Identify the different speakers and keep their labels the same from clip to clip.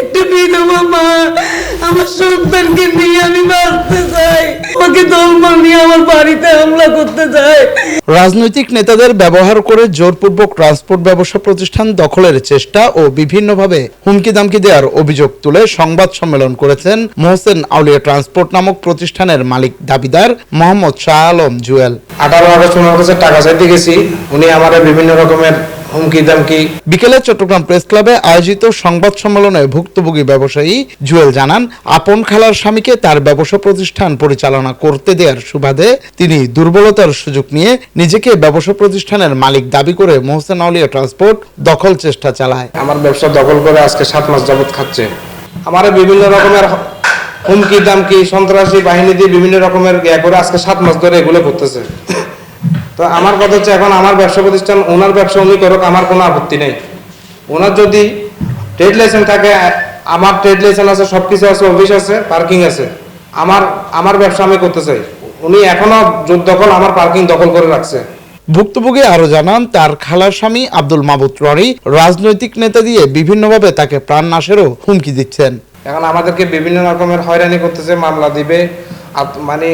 Speaker 1: একটু বিধবা মা আমার সন্তানকে নিয়ে আমি বাঁচতে চাই। ওকে দলমল নিয়ে আমার বাড়িতে হামলা করতে চাই।
Speaker 2: রাজনৈতিক নেতাদের ব্যবহার করে জোরপূর্বক ট্রান্সপোর্ট ব্যবসা প্রতিষ্ঠান দখলের চেষ্টা ও বিভিন্নভাবে হুমকি দামকি দেওয়ার অভিযোগ তুলে সংবাদ সম্মেলন করেছেন মোহসেন আউলিয়া ট্রান্সপোর্ট নামক প্রতিষ্ঠানের মালিক দাবিদার মোহাম্মদ শাহ আলম জুয়েল।
Speaker 3: আঠারো আগস্ট ওনার কাছে টাকা চাইতে গেছি। উনি আমার বিভিন্ন রকমের হুমকি দামকি।
Speaker 2: বিকেলে চট্টগ্রাম প্রেস ক্লাবে আয়োজিত সংবাদ সম্মেলনে ভুক্তভোগী ব্যবসায়ী জুয়েল জানান আপন খালার স্বামীকে তার ব্যবসা প্রতিষ্ঠান পরিচালনা করতে দেওয়ার সুবাদে তিনি দুর্বলতার সুযোগ নিয়ে নিজেকে ব্যবসা প্রতিষ্ঠানের মালিক দাবি করে মোহসেন আউলিয়া ট্রান্সপোর্ট দখল চেষ্টা চালায়।
Speaker 3: আমার ব্যবসা দখল করে আজকে সাত মাস যাবত খাচ্ছে। আমার বিভিন্ন রকমের হুমকি দামকি সন্ত্রাসী বাহিনী দিয়ে বিভিন্ন রকমের ইয়ে করে আজকে সাত মাস ধরে এগুলো করতেছে। তো আমার কথা হচ্ছে এখন আমার ব্যবসা প্রতিষ্ঠান ওনার ব্যবসা উনি করুক আমার কোনো আপত্তি নেই। ওনার যদি ট্রেড লাইসেন্স থাকে আমার ট্রেড লাইসেন্স আছে সব কিছু আছে অফিস আছে পার্কিং আছে। আমার আমার ব্যবসা আমি করতে চাই। উনি এখনও জোর দখল আমার পার্কিং দখল করে রাখছে।
Speaker 2: ভুক্তভোগী আরও জানান তার খালার স্বামী আব্দুল মাবুদ রনি রাজনৈতিক নেতা দিয়ে বিভিন্নভাবে তাকে প্রাণ নাশেরও হুমকি দিচ্ছেন।
Speaker 3: এখন আমাদেরকে বিভিন্ন রকমের হয়রানি করতেছে মামলা দিবে মানে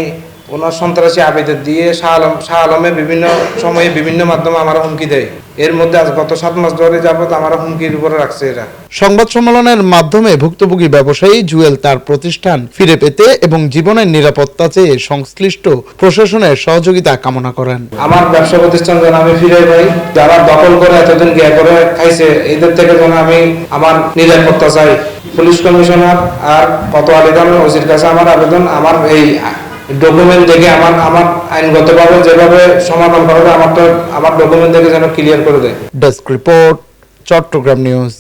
Speaker 3: ওনার সন্ত্রাসী আবেদন দিয়ে শাহ আলম শাহ আলমে বিভিন্ন সময়ে বিভিন্ন মাধ্যমে আমার হুমকি দেয়। এর মধ্যে আজ গত সাত মাস ধরে যাবত আমার হুমকির উপরে রাখছে এরা।
Speaker 2: সংবাদ সম্মেলনের মাধ্যমে ভুক্তভোগী ব্যবসায়ী জুয়েল তার প্রতিষ্ঠান ফিরে পেতে এবং জীবনের নিরাপত্তা চেয়ে সংশ্লিষ্ট প্রশাসনের সহযোগিতা কামনা করেন।
Speaker 3: আমার ব্যবসা প্রতিষ্ঠান যেন আমি ফিরে পাই যারা দখল করে এতদিন গিয়া করে খাইছে এদের থেকে যেন আমি আমার নিরাপত্তা চাই। পুলিশ কমিশনার আর কত আবেদন ওসির কাছে আমার আবেদন আমার এই ডকুমেন্ট দেখে আমার আমার আইনগতভাবে যেভাবে সমাধান করা যায়, আমার তো, আমার ডকুমেন্ট দেখে যেন ক্লিয়ার করে দেয়।
Speaker 2: Desk report Chittagong news